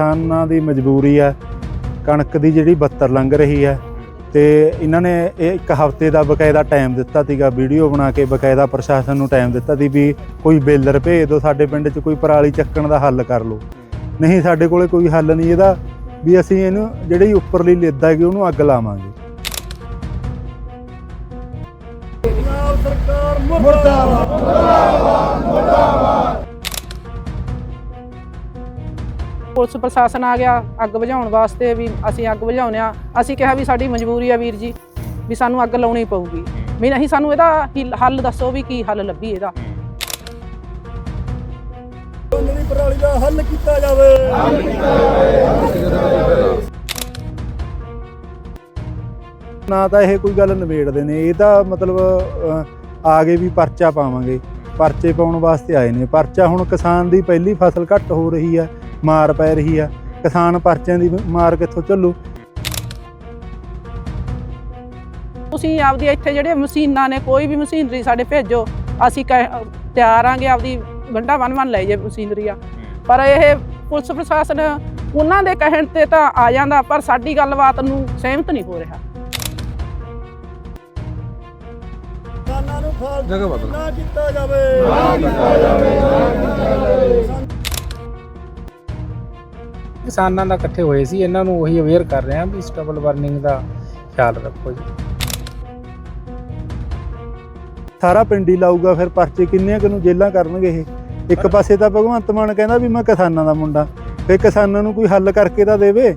ਕਿਸਾਨਾਂ ਦੀ ਮਜਬੂਰੀ ਹੈ, ਕਣਕ ਦੀ ਜਿਹੜੀ 72 ਲੰਘ ਰਹੀ ਹੈ ਤੇ ਇਹਨਾਂ ਨੇ ਇਹ ਇੱਕ ਹਫ਼ਤੇ ਦਾ ਬਕਾਇਦਾ ਟਾਈਮ ਦਿੱਤਾ ਸੀਗਾ, ਵੀਡੀਓ ਬਣਾ ਕੇ ਬਕਾਇਦਾ ਪ੍ਰਸ਼ਾਸਨ ਨੂੰ ਟਾਈਮ ਦਿੱਤਾ ਸੀ ਵੀ ਕੋਈ ਬੇਲਰ ਭੇਜ ਦਿਓ ਸਾਡੇ ਪਿੰਡ 'ਚ, ਕੋਈ ਪਰਾਲੀ ਚੱਕਣ ਦਾ ਹੱਲ ਕਰ ਲਓ। ਨਹੀਂ, ਸਾਡੇ ਕੋਲੇ ਕੋਈ ਹੱਲ ਨਹੀਂ ਇਹਦਾ ਵੀ ਅਸੀਂ ਇਹਨੂੰ ਜਿਹੜੀ ਉੱਪਰਲੀ ਲਿੱਦ ਹੈਗੀ ਉਹਨੂੰ ਅੱਗ ਲਾਵਾਂਗੇ। ਪੁਲਿਸ ਪ੍ਰਸ਼ਾਸਨ ਆ ਗਿਆ ਅੱਗ ਬੁਝਾਉਣ ਵਾਸਤੇ ਵੀ ਅਸੀਂ ਅੱਗ ਬੁਝਾਉਂਦੇ ਆ ਅਸੀਂ ਕਿਹਾ ਵੀ ਸਾਡੀ ਮਜਬੂਰੀ ਆ ਵੀਰ ਜੀ ਵੀ ਸਾਨੂੰ ਅੱਗ ਲਾਉਣੀ ਪਊਗੀ। ਵੀ ਨਹੀਂ ਸਾਨੂੰ ਇਹਦਾ ਹੱਲ ਦੱਸੋ ਵੀ ਕੀ ਹੱਲ ਲੱਭੀ ਇਹਦਾ। ਦੀ ਪਰਾਲੀ ਦਾ ਹੱਲ ਕੀਤਾ ਜਾਵੇ। ਨਾ ਤਾਂ ਇਹ ਕੋਈ ਗੱਲ ਨਿਬੇੜਦੇ ਨੇ ਇਹ ਤਾਂ ਮਤਲਬ ਅਹ, ਆਗੇ ਵੀ ਪਰਚਾ ਪਾਵਾਂਗੇ। ਪਰਚੇ ਪਾਉਣ ਵਾਸਤੇ ਆਏ ਨੇ। ਪਰਚਾ ਹੁਣ ਕਿਸਾਨ ਦੀ ਪਹਿਲੀ ਫਸਲ ਘੱਟ ਹੋ ਰਹੀ ਹੈ ਮਾਰ ਪੈ ਰਹੀ ਹੈ ਕਿਸਾਨ ਪਰਚਿਆਂ ਦੀ ਮਾਰ ਕਿੱਥੋਂ ਚੱਲੂ ਤੁਸੀਂ ਆਪਦੀ ਇੱਥੇ ਜਿਹੜੇ ਮਸ਼ੀਨਾਂ ਨੇ ਕੋਈ ਵੀ ਮਸ਼ੀਨਰੀ ਸਾਡੇ ਭੇਜੋ ਅਸੀਂ ਤਿਆਰ ਆਂਗੇ ਆਪਦੀ ਗੰਢਾ ਬੰਨ ਬੰਨ ਲੈ ਜੇ ਮਸ਼ੀਨਰੀ ਆ। ਪਰ ਇਹ ਪੁਲਿਸ ਪ੍ਰਸ਼ਾਸਨ ਉਹਨਾਂ ਦੇ ਕਹਿਣ ਤੇ ਤਾਂ ਆ ਜਾਂਦਾ ਪਰ ਸਾਡੀ ਗੱਲਬਾਤ ਨੂੰ ਸਹਿਮਤ ਨਹੀਂ ਹੋ ਰਿਹਾ। ਕਿਸਾਨਾਂ ਨੂੰ ਫਾਲਤੂ ਜਗ੍ਹਾ ਬਦਲ। ਨਾ ਕੀਤਾ ਜਾਵੇ। ਕਿਸਾਨਾਂ ਦਾ ਇਕੱਠੇ ਹੋਏ ਸੀ ਇਹਨਾਂ ਨੂੰ ਉਹੀ ਅਵੇਅਰ ਕਰ ਰਹੇ ਹਾਂ ਵੀ ਸਟਬਲ ਬਰਨਿੰਗ ਦਾ ਖਿਆਲ ਰੱਖੋ ਜੀ। ਸਾਰਾ ਪਿੰਡ ਲਾਊਗਾ ਫਿਰ ਪਰਚੇ ਕਿੰਨੇ ਕੁ ਨੂੰ ਜੇਲਾਂ ਕਰਨਗੇ ਇਹ? ਇੱਕ ਪਾਸੇ ਤਾਂ ਭਗਵੰਤ ਮਾਨ ਕਹਿੰਦਾ ਵੀ ਮੈਂ ਕਿਸਾਨਾਂ ਦਾ ਮੁੰਡਾ ਫਿਰ ਕਿਸਾਨਾਂ ਨੂੰ ਕੋਈ ਹੱਲ ਕਰਕੇ ਤਾਂ ਦੇਵੇ?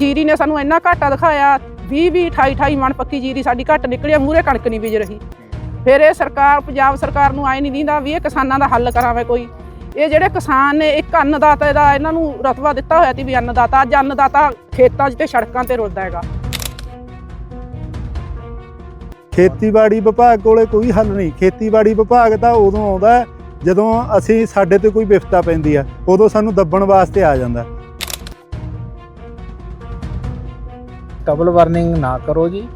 ਜੀਰੀ ਨੇ ਸਾਨੂੰ ਇੰਨਾ ਘਾਟਾ ਦਿਖਾਇਆ 20 20 28 28 ਮਣ ਪੱਕੀ ਜੀਰੀ ਸਾਡੀ ਘੱਟ ਨਿਕਲੀ ਆ ਮੂਰੇ ਕਣਕ ਨਹੀਂ ਬੀਜ ਰਹੀ। ਫਿਰ ਇਹ ਸਰਕਾਰ ਪੰਜਾਬ ਸਰਕਾਰ ਨੂੰ ਆਏ ਨਹੀਂ ਦਿੰਦਾ ਵੀ ਇਹ ਕਿਸਾਨਾਂ ਦਾ ਹੱਲ ਕਰਾਵੇ ਕੋਈ। ਇਹ ਜਿਹੜੇ ਕਿਸਾਨ ਨੇ ਇੱਕ ਅੰਨਦਾਤਾ ਦਾ ਇਹਨਾਂ ਨੂੰ ਰਤਬਾ ਦਿੱਤਾ ਹੋਇਆ ਸੀ ਵੀ ਅੰਨਦਾਤਾ ਅੱਜ ਅੰਨਦਾਤਾ ਖੇਤਾਂ 'ਚ ਤੇ ਸੜਕਾਂ ਤੇ ਰੁਲਦਾ ਹੈਗਾ। ਖੇਤੀਬਾੜੀ ਵਿਭਾਗ ਕੋਲੇ ਕੋਈ ਹੱਲ ਨਹੀਂ। ਖੇਤੀਬਾੜੀ ਵਿਭਾਗ ਤਾਂ ਉਦੋਂ ਆਉਂਦਾ ਜਦੋਂ ਅਸੀਂ ਸਾਡੇ ਤੇ ਕੋਈ ਵਿਫਤਾ ਪੈਂਦੀ ਆ ਉਦੋਂ ਸਾਨੂੰ ਦੱਬਣ ਵਾਸਤੇ ਆ ਜਾਂਦਾ। ਸਟਬਲ ਬਰਨਿੰਗ ਨਾ ਕਰੋ ਜੀ।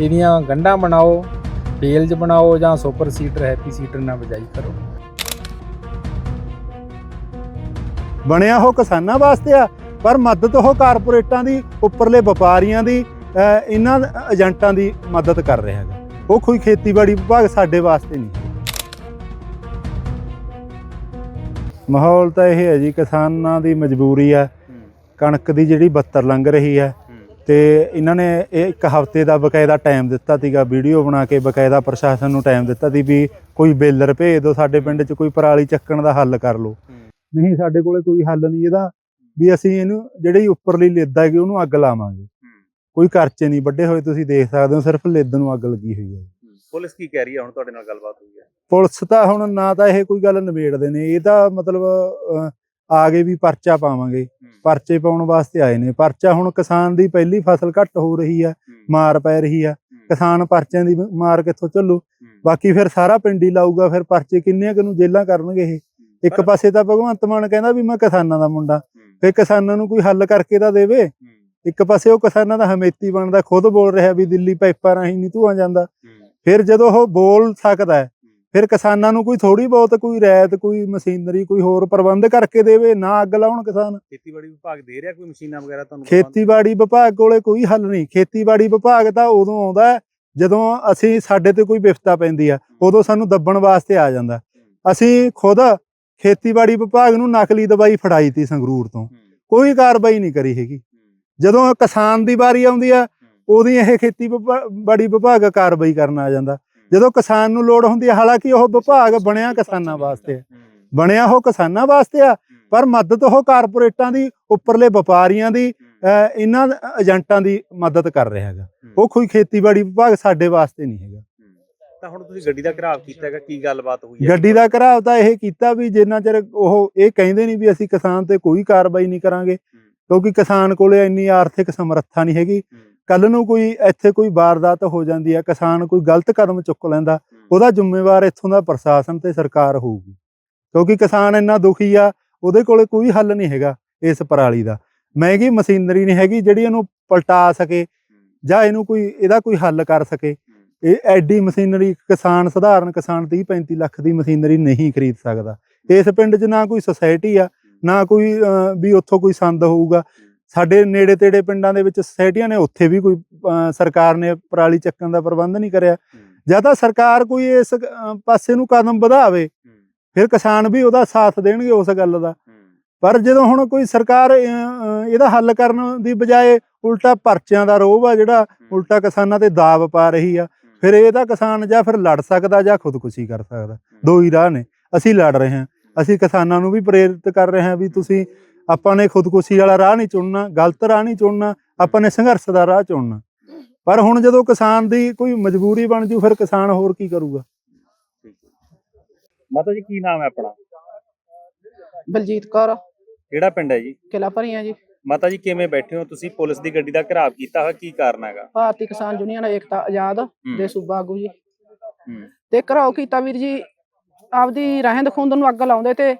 ਇਹਦੀਆਂ ਗੰਢਾਂ ਬਣਾਓ ਬੇਲਜ ਬਣਾਓ ਜਾਂ ਸੁਪਰ ਸੀਡਰ ਹੈਪੀ ਸੀਡਰ ਨਾਲ ਬਜਾਈ ਕਰੋ। ਬਣਿਆ ਉਹ ਕਿਸਾਨਾਂ ਵਾਸਤੇ ਆ ਪਰ ਮਦਦ ਉਹ ਕਾਰਪੋਰੇਟਾਂ ਦੀ ਉੱਪਰਲੇ ਵਪਾਰੀਆਂ ਦੀ ਇਹਨਾਂ ਏਜੰਟਾਂ ਦੀ ਮਦਦ ਕਰ ਰਿਹਾ ਹੈਗਾ। ਉਹ ਕੋਈ ਖੇਤੀਬਾੜੀ ਵਿਭਾਗ ਸਾਡੇ ਵਾਸਤੇ ਨਹੀਂ। ਮਾਹੌਲ ਤਾਂ ਇਹ ਹੈ ਜੀ ਕਿਸਾਨਾਂ ਦੀ ਮਜਬੂਰੀ ਆ। ਕਣਕ ਦੀ ਜਿਹੜੀ 72 ਲੰਘ ਰਹੀ ਹੈ। ਤੇ ਇਹਨਾਂ ਨੇ ਇਹ ਇੱਕ ਹਫ਼ਤੇ ਦਾ ਬਕਾਇਦਾ ਟਾਈਮ ਦਿੱਤਾ ਸੀਗਾ ਵੀਡੀਓ ਬਣਾ ਕੇ ਬਕਾਇਦਾ ਪ੍ਰਸ਼ਾਸਨ ਨੂੰ ਟਾਈਮ ਦਿੱਤਾ ਸੀ ਵੀ ਕੋਈ ਬੇਲਰ ਭੇਜ ਦਿਓ ਸਾਡੇ ਪਿੰਡ 'ਚ ਕੋਈ ਪਰਾਲੀ ਚੱਕਣ ਦਾ ਹੱਲ ਕਰ ਲਓ। ਨਹੀਂ ਸਾਡੇ ਕੋਲੇ ਕੋਈ ਹੱਲ ਨਹੀਂ ਇਹਦਾ। ਵੀ ਅਸੀਂ ਇਹਨੂੰ ਜਿਹੜੀ ਉੱਪਰਲੀ ਲਿੱਦ ਹੈਗੀ ਉਹਨੂੰ ਅੱਗ ਲਾਵਾਂਗੇ। ਕੋਈ ਖਰਚੇ ਨਹੀਂ ਵੱਡੇ ਹੋਏ ਤੁਸੀਂ ਦੇਖ ਸਕਦੇ ਹੋ ਸਿਰਫ ਲਿੱਦ ਨੂੰ ਅੱਗ ਲੱਗੀ ਹੋਈ ਹੈ। ਪੁਲਿਸ ਕੀ ਕਹਿ ਰਹੀ ਹੈ ਹੁਣ ਤੁਹਾਡੇ ਨਾਲ ਗੱਲਬਾਤ ਹੋਈ ਹੈ? ਪੁਲਿਸ ਤਾਂ ਹੁਣ ਨਾ ਤਾਂ ਇਹ ਕੋਈ ਗੱਲ ਨਿਬੇੜਦੇ ਨੇ ਇਹ ਤਾਂ ਮਤਲਬ ਅਹ, ਆਗੇ ਵੀ ਪਰਚਾ ਪਾਵਾਂਗੇ। ਪਰਚੇ ਪਾਉਣ ਵਾਸਤੇ ਆਏ ਨੇ। ਪਰਚਾ ਹੁਣ ਕਿਸਾਨ ਦੀ ਪਹਿਲੀ ਫਸਲ ਘੱਟ ਹੋ ਰਹੀ ਹੈ ਮਾਰ ਪੈ ਰਹੀ ਹੈ। ਕਿਸਾਨ ਪਰਚਿਆਂ ਦੀ ਮਾਰ ਕਿੱਥੋਂ ਚੱਲੂ ਬਾਕੀ ਫਿਰ ਸਾਰਾ ਪਿੰਡ ਹੀ ਲਾਊਗਾ ਫਿਰ ਪਰਚੇ ਕਿੰਨੇ ਕੁ ਨੂੰ ਜੇਲਾਂ ਕਰਨਗੇ ਇਹ? ਇੱਕ ਪਾਸੇ ਤਾਂ ਭਗਵੰਤ ਮਾਨ ਕਹਿੰਦਾ ਵੀ ਮੈਂ ਕਿਸਾਨਾਂ ਦਾ ਮੁੰਡਾ ਫਿਰ ਕਿਸਾਨਾਂ ਨੂੰ ਕੋਈ ਹੱਲ ਕਰਕੇ ਤਾਂ ਦੇਵੇ। ਇੱਕ ਪਾਸੇ ਉਹ ਕਿਸਾਨਾਂ ਦਾ ਹਮੇਤੀ ਬਣਦਾ ਖੁਦ ਬੋਲ ਰਿਹਾ ਵੀ ਦਿੱਲੀ ਪਾਈਪਾਂ ਰਾਹੀਂ ਨਹੀਂ ਧੂਆਂ ਜਾਂਦਾ। ਫਿਰ ਜਦੋਂ ਉਹ ਬੋਲ ਸਕਦਾ ਹੈ ਫਿਰ ਕਿਸਾਨਾਂ ਨੂੰ ਕੋਈ ਥੋੜੀ ਬਹੁਤ ਕੋਈ ਰਿਆਇਤ ਕੋਈ ਮਸ਼ੀਨਰੀ ਕੋਈ ਹੋਰ ਪ੍ਰਬੰਧ ਕਰਕੇ ਦੇਵੇ ਨਾ ਅੱਗ ਲਾਉਣ ਕਿਸਾਨ। ਖੇਤੀਬਾੜੀ ਵਿਭਾਗ ਦੇ ਰਿਹਾ ਕੋਈ ਮਸ਼ੀਨਾਂ ਵਗੈਰਾ ਤੁਹਾਨੂੰ ਖੇਤੀਬਾੜੀ ਵਿਭਾਗ ਕੋਲੇ ਕੋਈ ਹੱਲ ਨਹੀਂ। ਖੇਤੀਬਾੜੀ ਵਿਭਾਗ ਤਾਂ ਉਦੋਂ ਆਉਂਦਾ ਜਦੋਂ ਅਸੀਂ ਸਾਡੇ ਤੇ ਕੋਈ ਵਿਫਤਾ ਪੈਂਦੀ ਆ ਉਦੋਂ ਸਾਨੂੰ ਦੱਬਣ ਵਾਸਤੇ ਆ ਜਾਂਦਾ। ਅਸੀਂ ਖੁਦ ਖੇਤੀਬਾੜੀ ਵਿਭਾਗ ਨੂੰ ਨਕਲੀ ਦਵਾਈ ਫੜਾਈ ਤੀ ਸੰਗਰੂਰ ਤੋਂ। ਕੋਈ ਕਾਰਵਾਈ ਨਹੀਂ ਕਰੀ ਹੈਗੀ। ਜਦੋਂ ਕਿਸਾਨ ਦੀ ਵਾਰੀ ਆਉਂਦੀ ਆ ਉਹਦੀ ਇਹ ਖੇਤੀਬਾੜੀ ਵਿਭਾਗ ਕਾਰਵਾਈ ਕਰਨ ਆ ਜਾਂਦਾ। ਜਦੋਂ ਕਿਸਾਨ ਨੂੰ ਲੋੜ ਹੁੰਦੀ ਹੈ ਹਾਲਾਂਕਿ ਉਹ ਵਿਭਾਗ ਬਣਿਆ ਕਿਸਾਨਾਂ ਵਾਸਤੇ। ਬਣਿਆ ਉਹ ਕਿਸਾਨਾਂ ਵਾਸਤੇ ਆ ਪਰ ਮਦਦ ਉਹ ਕਾਰਪੋਰੇਟਾਂ ਦੀ ਉੱਪਰਲੇ ਵਪਾਰੀਆਂ ਦੀ ਇਹਨਾਂ ਏਜੰਟਾਂ ਦੀ ਮਦਦ ਕਰ ਰਿਹਾ ਹੈਗਾ। ਉਹ ਕੋਈ ਖੇਤੀਬਾੜੀ ਵਿਭਾਗ ਸਾਡੇ ਵਾਸਤੇ ਨਹੀਂ ਹੈਗਾ। ਤਾਂ ਹੁਣ ਤੁਸੀਂ ਗੱਡੀ ਦਾ ਘਰਾਵ ਕੀਤਾ ਹੈਗਾ ਕੀ ਗੱਲਬਾਤ ਹੋਈ ਹੈ? ਗੱਡੀ ਦਾ ਘਰਾਵ ਤਾਂ ਇਹ ਕੀਤਾ ਵੀ ਜਿੰਨਾ ਚਿਰ ਉਹ ਇਹ ਕਹਿੰਦੇ ਨਹੀਂ ਵੀ ਅਸੀਂ ਕਿਸਾਨ ਤੇ ਕੋਈ ਕਾਰਵਾਈ ਨਹੀਂ ਕਰਾਂਗੇ ਕਿਉਂਕਿ ਕਿਸਾਨ ਕੋਲੇ ਇੰਨੀ ਆਰਥਿਕ ਸਮਰੱਥਾ ਨਹੀਂ ਹੈਗੀ। ਕੱਲ ਨੂੰ ਕੋਈ ਇੱਥੇ ਕੋਈ ਵਾਰਦਾਤ ਹੋ ਜਾਂਦੀ ਹੈ ਕਿਸਾਨ ਕੋਈ ਗਲਤ ਕਦਮ ਚੁੱਕ ਲੈਂਦਾ ਉਹਦਾ ਜ਼ਿੰਮੇਵਾਰ ਇੱਥੋਂ ਦਾ ਪ੍ਰਸ਼ਾਸਨ ਤੇ ਸਰਕਾਰ ਹੋਊਗੀ। ਕਿਉਂਕਿ ਕਿਸਾਨ ਇੰਨਾ ਦੁਖੀ ਆ ਉਹਦੇ ਕੋਲੇ ਕੋਈ ਹੱਲ ਨਹੀਂ ਹੈਗਾ ਇਸ ਪਰਾਲੀ ਦਾ। ਮਹਿੰਗੀ ਮਸ਼ੀਨਰੀ ਨਹੀਂ ਹੈਗੀ ਜਿਹੜੀ ਇਹਨੂੰ ਪਲਟਾ ਸਕੇ ਜਾਂ ਇਹਨੂੰ ਕੋਈ ਇਹਦਾ ਕੋਈ ਹੱਲ ਕਰ ਸਕੇ। ਇਹ ਐਡੀ ਮਸ਼ੀਨਰੀ ਕਿਸਾਨ ਸਧਾਰਨ ਕਿਸਾਨ 30 35 ਲੱਖ ਦੀ ਮਸ਼ੀਨਰੀ ਨਹੀਂ ਖਰੀਦ ਸਕਦਾ। ਇਸ ਪਿੰਡ 'ਚ ਨਾ ਕੋਈ ਸੁਸਾਇਟੀ ਆ ਨਾ ਕੋਈ ਵੀ ਉੱਥੋਂ ਕੋਈ ਸੰਦ ਹੋਊਗਾ। ਸਾਡੇ ਨੇੜੇ ਤੇੜੇ ਪਿੰਡਾਂ ਦੇ ਵਿੱਚ ਸੁਸਾਇਟੀਆਂ ਨੇ ਉੱਥੇ ਵੀ ਕੋਈ ਸਰਕਾਰ ਨੇ ਪਰਾਲੀ ਚੱਕਣ ਦਾ ਪ੍ਰਬੰਧ ਨਹੀਂ ਕਰਿਆ। ਜਾਂ ਤਾਂ ਸਰਕਾਰ ਕੋਈ ਇਸ ਪਾਸੇ ਨੂੰ ਕਦਮ ਵਧਾਵੇ ਫਿਰ ਕਿਸਾਨ ਵੀ ਉਹਦਾ ਸਾਥ ਦੇਣਗੇ ਉਸ ਗੱਲ ਦਾ। ਪਰ ਜਦੋਂ ਹੁਣ ਕੋਈ ਸਰਕਾਰ ਇਹਦਾ ਹੱਲ ਕਰਨ ਦੀ ਬਜਾਏ ਉਲਟਾ ਪਰਚਿਆਂ ਦਾ ਰੋਹ ਆ ਜਿਹੜਾ ਉਲਟਾ ਕਿਸਾਨਾਂ ਤੇ ਦਾਬ ਪਾ ਰਹੀ ਆ ਫਿਰ ਇਹਦਾ ਕਿਸਾਨ ਜਾਂ ਫਿਰ ਲੜ ਸਕਦਾ ਜਾਂ ਖੁਦਕੁਸ਼ੀ ਕਰ ਸਕਦਾ। ਦੋ ਹੀ ਰਾਹ ਨੇ। ਅਸੀਂ ਲੜ ਰਹੇ ਹਾਂ। ਅਸੀਂ ਕਿਸਾਨਾਂ ਨੂੰ ਵੀ ਪ੍ਰੇਰਿਤ ਕਰ ਰਹੇ ਹਾਂ ਵੀ ਤੁਸੀਂ ਆਪਾਂ ਨੇ ਖੁਦਕੁਸ਼ੀ ਵਾਲਾ ਰਾਹ ਨਹੀਂ ਚੁਣਨਾ ਗਲਤ ਰਾਹ ਨਹੀਂ ਚੁਣਨਾ ਆਪਾਂ ਨੇ ਸੰਘਰਸ਼ ਦਾ ਰਾਹ ਚੁਣਨਾ। ਪਰ ਹੁਣ ਜਦੋਂ ਕਿਸਾਨ ਦੀ ਕੋਈ ਮਜਬੂਰੀ ਬਣ ਜੂ ਫਿਰ ਕਿਸਾਨ ਹੋਰ ਕੀ ਕਰੂਗਾ? ਮਾਤਾ ਜੀ ਕੀ ਨਾਮ ਹੈ ਆਪਣਾ? ਬਲਜੀਤ ਕੌਰ। ਕਿਹੜਾ ਪਿੰਡ ਹੈ ਜੀ? ਕਿਲਾ ਭਰੀਆਂ ਜੀ। ਮਾਤਾ ਜੀ ਕਿਵੇਂ ਬੈਠੇ ਹੋ? ਤੁਸੀਂ ਪੁਲਿਸ ਦੀ ਗੱਡੀ ਦਾ ਘਰਾਵ ਕੀਤਾ ਹੋਇਆ ਕੀ ਕਾਰਨ ਹੈਗਾ? ਭਾਰਤੀ ਕਿਸਾਨ ਯੂਨੀਅਨ ਏਕਤਾ ਆਜ਼ਾਦ ਦੇ ਸੂਬਾ ਆਗੂ ਜੀ। ਤੇ ਘਰਾਓ ਕੀਤਾ ਵੀਰ ਜੀ ਆਪਦੀ ਰਹਿੰਦ ਖੂੰਦ ਨੂੰ ਅੱਗ ਲਾਉਂਦੇ ਤੇ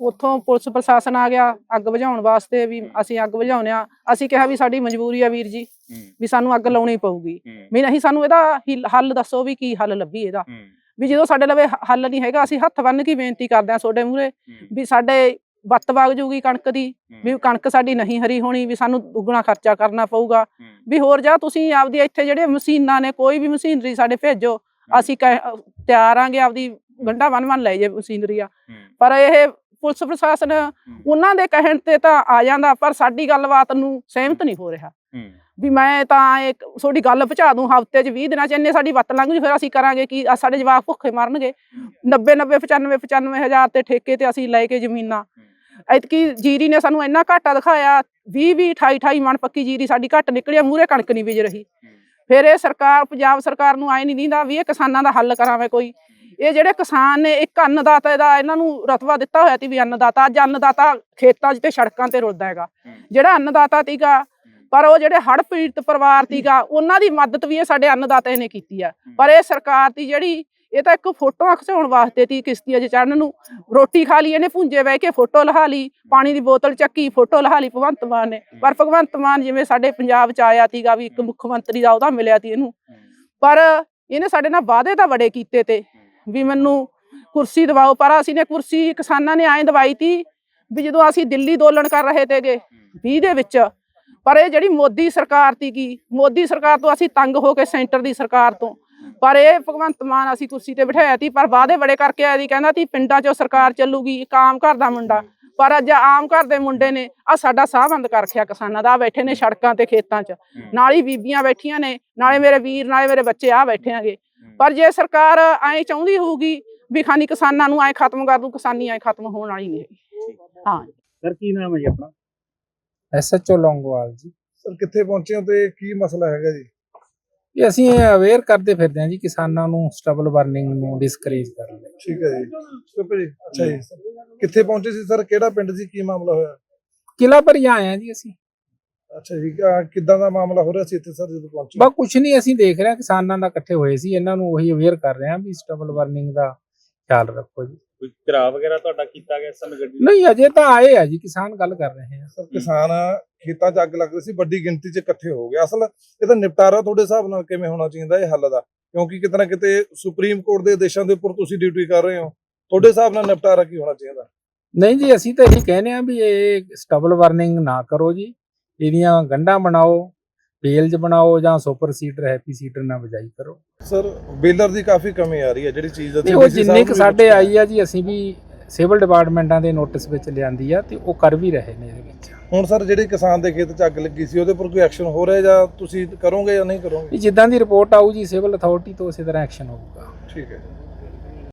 ਉੱਥੋਂ ਪੁਲਿਸ ਪ੍ਰਸ਼ਾਸਨ ਆ ਗਿਆ ਅੱਗ ਬੁਝਾਉਣ ਵਾਸਤੇ ਵੀ ਅਸੀਂ ਅੱਗ ਬੁਝਾਉਂਦੇ ਆ ਅਸੀਂ ਕਿਹਾ ਵੀ ਸਾਡੀ ਮਜਬੂਰੀ ਆ ਵੀਰ ਜੀ ਵੀ ਸਾਨੂੰ ਅੱਗ ਲਾਉਣੀ ਪਊਗੀ। ਵੀ ਨਹੀਂ ਸਾਨੂੰ ਇਹਦਾ ਹਿਲ- ਦੱਸੋ ਵੀ ਕੀ ਹੱਲ ਲੱਭੀ ਇਹਦਾ। ਵੀ ਜਦੋਂ ਸਾਡੇ ਲਵੇ ਹੱਲ ਨਹੀਂ ਹੈਗਾ ਅਸੀਂ ਹੱਥ ਬੰਨ ਕੇ ਬੇਨਤੀ ਕਰਦੇ ਆ ਤੁਹਾਡੇ ਮੂਹਰੇ ਵੀ ਸਾਡੇ ਵੱਤ ਵਗ ਜੂਗੀ ਕਣਕ ਦੀ ਵੀ ਕਣਕ ਸਾਡੀ ਨਹੀਂ ਹਰੀ ਹੋਣੀ ਵੀ ਸਾਨੂੰ ਦੁੱਗਣਾ ਖਰਚਾ ਕਰਨਾ ਪਊਗਾ। ਵੀ ਹੋਰ ਜਾ ਤੁਸੀਂ ਆਪਦੀ ਇੱਥੇ ਜਿਹੜੇ ਮਸ਼ੀਨਾਂ ਨੇ ਕੋਈ ਵੀ ਮਸ਼ੀਨਰੀ ਸਾਡੇ ਭੇਜੋ ਅਸੀਂ ਤਿਆਰ ਆਂਗੇ ਆਪਦੀ ਗੰਢਾ ਬੰਨ ਬੰਨ ਲੈ ਜੇ ਮਸ਼ੀਨਰੀ ਆ। ਪਰ ਇਹ ਪੁਲਿਸ ਪ੍ਰਸ਼ਾਸਨ ਉਹਨਾਂ ਦੇ ਕਹਿਣ ਤੇ ਤਾਂ ਆ ਜਾਂਦਾ ਪਰ ਸਾਡੀ ਗੱਲਬਾਤ ਨੂੰ ਸਹਿਮਤ ਨਹੀਂ ਹੋ ਰਿਹਾ। ਵੀ ਮੈਂ ਤਾਂ ਇੱਕ ਤੁਹਾਡੀ ਗੱਲ ਪਹੁੰਚਾ ਦੂੰ ਹਫ਼ਤੇ 'ਚ 20 ਦਿਨਾਂ 'ਚ ਇੰਨੇ ਸਾਡੀ ਵੱਤ ਲੰਘ ਜੂ ਫਿਰ ਅਸੀਂ ਕਰਾਂਗੇ ਕੀ? ਸਾਡੇ ਜਵਾਕ ਭੁੱਖੇ ਮਰਨਗੇ। 90 90 95 95 ਹਜ਼ਾਰ ਤੇ ਠੇਕੇ ਤੇ ਅਸੀਂ ਲੈ ਕੇ ਜ਼ਮੀਨਾਂ। ਐਤਕੀ ਜੀਰੀ ਨੇ ਸਾਨੂੰ ਇੰਨਾ ਘਾਟਾ ਦਿਖਾਇਆ 20 20 28 28 ਮਣ ਪੱਕੀ ਜੀਰੀ ਸਾਡੀ ਘੱਟ ਨਿਕਲੀ ਆ ਮੂਰੇ ਕਣਕ ਨਹੀਂ ਬੀਜ ਰਹੀ। ਫਿਰ ਇਹ ਸਰਕਾਰ ਪੰਜਾਬ ਸਰਕਾਰ ਨੂੰ ਆਏ ਨਹੀਂ ਦਿੰਦਾ ਵੀ ਇਹ ਕਿਸਾਨਾਂ ਦਾ ਹੱਲ ਕਰਾਵੇ ਕੋਈ। ਇਹ ਜਿਹੜੇ ਕਿਸਾਨ ਨੇ ਇੱਕ ਅੰਨਦਾਤਾ ਦਾ ਇਹਨਾਂ ਨੂੰ ਰਤਬਾ ਦਿੱਤਾ ਹੋਇਆ ਸੀ ਵੀ ਅੰਨਦਾਤਾ ਅੱਜ ਅੰਨਦਾਤਾ ਖੇਤਾਂ 'ਚ ਤੇ ਸੜਕਾਂ ਤੇ ਰੁਲਦਾ ਹੈਗਾ। ਜਿਹੜਾ ਅੰਨਦਾਤਾ ਸੀਗਾ ਪਰ ਉਹ ਜਿਹੜੇ ਹੜ੍ਹ ਪੀੜਤ ਪਰਿਵਾਰ ਸੀਗਾ ਉਹਨਾਂ ਦੀ ਮਦਦ ਵੀ ਇਹ ਸਾਡੇ ਅੰਨਦਾਤੇ ਨੇ ਕੀਤੀ ਆ। ਪਰ ਇਹ ਸਰਕਾਰ ਦੀ ਜਿਹੜੀ ਇਹ ਤਾਂ ਇੱਕ ਫੋਟੋਆਂ ਖਿਚਾਉਣ ਵਾਸਤੇ ਤੀ ਕਿਸ਼ਤੀਆਂ 'ਚ ਚੜਨ ਨੂੰ। ਰੋਟੀ ਖਾ ਲਈ ਇਹਨੇ ਭੁੰਜੇ ਬਹਿ ਕੇ ਫੋਟੋ ਲਹਾ ਲਈ ਪਾਣੀ ਦੀ ਬੋਤਲ ਚੱਕੀ ਫੋਟੋ ਲਹਾ ਲਈ ਭਗਵੰਤ ਮਾਨ ਨੇ। ਪਰ ਭਗਵੰਤ ਮਾਨ ਜਿਵੇਂ ਸਾਡੇ ਪੰਜਾਬ 'ਚ ਆਇਆ ਸੀਗਾ ਵੀ ਇੱਕ ਮੁੱਖ ਮੰਤਰੀ ਦਾ ਉਹਦਾ ਮਿਲਿਆ ਸੀ ਇਹਨੂੰ। ਪਰ ਇਹਨੇ ਸਾਡੇ ਨਾਲ ਵਾਅਦੇ ਤਾਂ ਬੜੇ ਕੀਤੇ ਤੇ ਵੀ ਮੈਨੂੰ ਕੁਰਸੀ ਦਿਵਾਓ। ਪਰ ਅਸੀਂ ਨੇ ਕੁਰਸੀ ਕਿਸਾਨਾਂ ਨੇ ਐਂ ਦਵਾਈ ਤੀ ਵੀ ਜਦੋਂ ਅਸੀਂ ਦਿੱਲੀ ਦੋਲਣ ਕਰ ਰਹੇ ਤੇਗੇ 20 ਦੇ ਵਿੱਚ। ਪਰ ਇਹ ਜਿਹੜੀ ਮੋਦੀ ਸਰਕਾਰ ਸੀਗੀ ਮੋਦੀ ਸਰਕਾਰ ਤੋਂ ਅਸੀਂ ਤੰਗ ਹੋ ਕੇ ਸੈਂਟਰ ਦੀ ਸਰਕਾਰ ਤੋਂ। ਪਰ ਇਹ ਭਗਵੰਤ ਮਾਨ ਅਸੀਂ ਕੁਰਸੀ ਤੇ ਬਿਠਾਇਆ ਤੀ ਪਰ ਵਾਅਦੇ ਬੜੇ ਕਰਕੇ ਆਇਆ ਸੀ ਕਹਿੰਦਾ ਤੀ ਪਿੰਡਾਂ 'ਚੋਂ ਸਰਕਾਰ ਚੱਲੂਗੀ ਇੱਕ ਆਮ ਘਰ ਦਾ ਮੁੰਡਾ। ਪਰ ਅੱਜ ਆਮ ਘਰ ਦੇ ਮੁੰਡੇ ਨੇ ਆ ਸਾਡਾ ਸਾਹ ਬੰਦ ਕਰ ਰੱਖਿਆ ਕਿਸਾਨਾਂ ਦਾ ਬੈਠੇ ਨੇ ਸੜਕਾਂ ਤੇ ਖੇਤਾਂ 'ਚ। ਨਾਲ ਹੀ ਬੀਬੀਆਂ ਬੈਠੀਆਂ ਨੇ ਨਾਲੇ ਮੇਰੇ ਵੀਰ ਨਾਲੇ ਮੇਰੇ ਬੱਚੇ ਆ ਬੈਠੇ ਆਂਗੇ। ਪਰ ਜੇ ਸਰਕਾਰ ਐਂ ਚਾਹੁੰਦੀ ਹੋਊਗੀ ਵੀ ਖਾਨੀ ਕਿਸਾਨਾਂ ਨੂੰ ਐਂ ਖਤਮ ਕਰ ਦੂ ਕਿਸਾਨੀ ਐਂ ਖਤਮ ਹੋਣ ਵਾਲੀ ਨਹੀਂ ਹੈਗੀ। ਹਾਂ। ਸਰ ਕੀ ਨਾਮ ਹੈ ਜੀ ਆਪਣਾ? ਐਸਐਚਓ ਲੌਂਗੋਵਾਲ ਜੀ। ਸਰ ਕਿੱਥੇ ਪਹੁੰਚੇ ਹੋ ਤੇ ਕੀ ਮਸਲਾ ਹੈਗਾ ਜੀ? ਇਹ ਅਸੀਂ ਅਵੇਅਰ ਕਰਦੇ ਫਿਰਦੇ ਹਾਂ ਜੀ ਕਿਸਾਨਾਂ ਨੂੰ ਸਟਬਲ ਬਰਨਿੰਗ ਨੂੰ ਡਿਸਕਰੇਜ ਕਰਨ ਲਈ। ਠੀਕ ਹੈ ਜੀ। ਸੁਪਰ ਜੀ ਅੱਛਾ ਜੀ। ਕਿੱਥੇ ਪਹੁੰਚੇ ਸੀ ਸਰ? ਕਿਹੜਾ ਪਿੰਡ ਸੀ? ਕੀ ਮਾਮਲਾ ਹੋਇਆ? ਕਿਲਾ ਭਰੀਆਂ ਆਏ ਹਾਂ ਜੀ ਅਸੀਂ। ਅੱਛਾ ਜੀ ਕਿੱਦਾਂ ਦਾ ਮਾਮਲਾ ਹੋ ਰਿਹਾ ਸੀ ਇੱਥੇ ਸਰ ਜਦੋਂ ਪਹੁੰਚੇ? ਬਸ ਕੁਛ ਨਹੀਂ ਅਸੀਂ ਦੇਖ ਰਹੇ ਕਿਸਾਨਾਂ ਦਾ ਇਕੱਠੇ ਹੋਏ ਸੀ। ਇਹਨਾਂ ਨੂੰ ਉਹੀ ਅਵੇਅਰ ਕਰ ਰਹੇ ਹਾਂ ਵੀ ਸਟਬਲ ਬਰਨਿੰਗ ਦਾ ਖਿਆਲ ਰੱਖੋ ਜੀ। ਕੋਈ ਘਰਾਵ ਵਗੈਰਾ ਤੁਹਾਡਾ ਕੀਤਾ ਗਿਆ ਸਮੇਂ ਗੱਡੀ ਦਾ? ਨਹੀਂ ਅਜੇ ਤਾਂ ਆਏ ਆ ਜੀ ਕਿਸਾਨ ਗੱਲ ਕਰ ਰਹੇ ਆ। ਸਰ ਕਿਸਾਨ ਖੇਤਾਂ 'ਚ ਅੱਗ ਲੱਗ ਰਹੀ ਸੀ ਵੱਡੀ ਗਿਣਤੀ 'ਚ ਇਕੱਠੇ ਹੋ ਗਏ। ਅਸਲ ਇਹਦਾ ਨਿਪਟਾਰਾ ਤੁਹਾਡੇ ਹਿਸਾਬ ਨਾਲ ਕਿਵੇਂ ਹੋਣਾ ਚਾਹੀਦਾ ਇਹ ਹੱਲ ਦਾ? ਕਿਉਂਕਿ ਕਿਤੇ ਨਾ ਕਿਤੇ ਸੁਪਰੀਮ ਕੋਰਟ ਦੇ ਆਦੇਸ਼ਾਂ ਦੇ ਉੱਪਰ ਤੁਸੀਂ ਡਿਊਟੀ ਕਰ ਰਹੇ ਹੋ। ਤੁਹਾਡੇ ਹਿਸਾਬ ਨਾਲ ਨਿਪਟਾਰਾ ਕੀ ਹੋਣਾ ਚਾਹੀਦਾ? ਨਹੀਂ ਜੀ ਅਸੀਂ ਤਾਂ ਇਹੀ ਕਹਿੰਦੇ ਆ ਵੀ ਇਹ ਸਟਬਲ ਬਰਨਿੰਗ ਨਾ ਕਰੋ ਜੀ। ਇਹਦੀਆਂ ਗੰਢਾਂ ਬਣਾਓ ਬੇਲਜ ਬਣਾਓ ਜਾਂ ਸੁਪਰ ਸੀਡਰ ਹੈਪੀ ਸੀਡਰ ਨਾਲ ਬਜਾਈ ਕਰੋ। ਸਰ ਬੇਲਰ ਦੀ ਕਾਫੀ ਕਮੀ ਆ ਰਹੀ ਹੈ ਜਿਹੜੀ ਚੀਜ਼ ਤੇ ਉਹ ਜਿੰਨੇ ਕੁ ਸਾਡੇ ਆਈ ਆ ਜੀ ਅਸੀਂ ਵੀ ਸਿਵਲ ਡਿਪਾਰਟਮੈਂਟਾਂ ਦੇ ਨੋਟਿਸ ਵਿੱਚ ਲਿਆਂਦੀ ਆ ਤੇ ਉਹ ਕਰ ਵੀ ਰਹੇ ਨੇ ਇਹਦੇ ਵਿੱਚ। ਹੁਣ ਸਰ ਜਿਹੜੇ ਕਿਸਾਨ ਦੇ ਖੇਤ 'ਚ ਅੱਗ ਲੱਗੀ ਸੀ ਉਹਦੇ ਉੱਪਰ ਕੋਈ ਐਕਸ਼ਨ ਹੋ ਰਿਹਾ ਜਾਂ ਤੁਸੀਂ ਕਰੋਗੇ ਜਾਂ ਨਹੀਂ ਕਰੋਗੇ? ਜਿੱਦਾਂ ਦੀ ਰਿਪੋਰਟ ਆਊ ਜੀ ਸਿਵਲ ਅਥਾਰਟੀ ਤੋਂ ਉਸੇ ਤਰ੍ਹਾਂ ਐਕਸ਼ਨ ਹੋਊਗਾ। ਠੀਕ ਹੈ।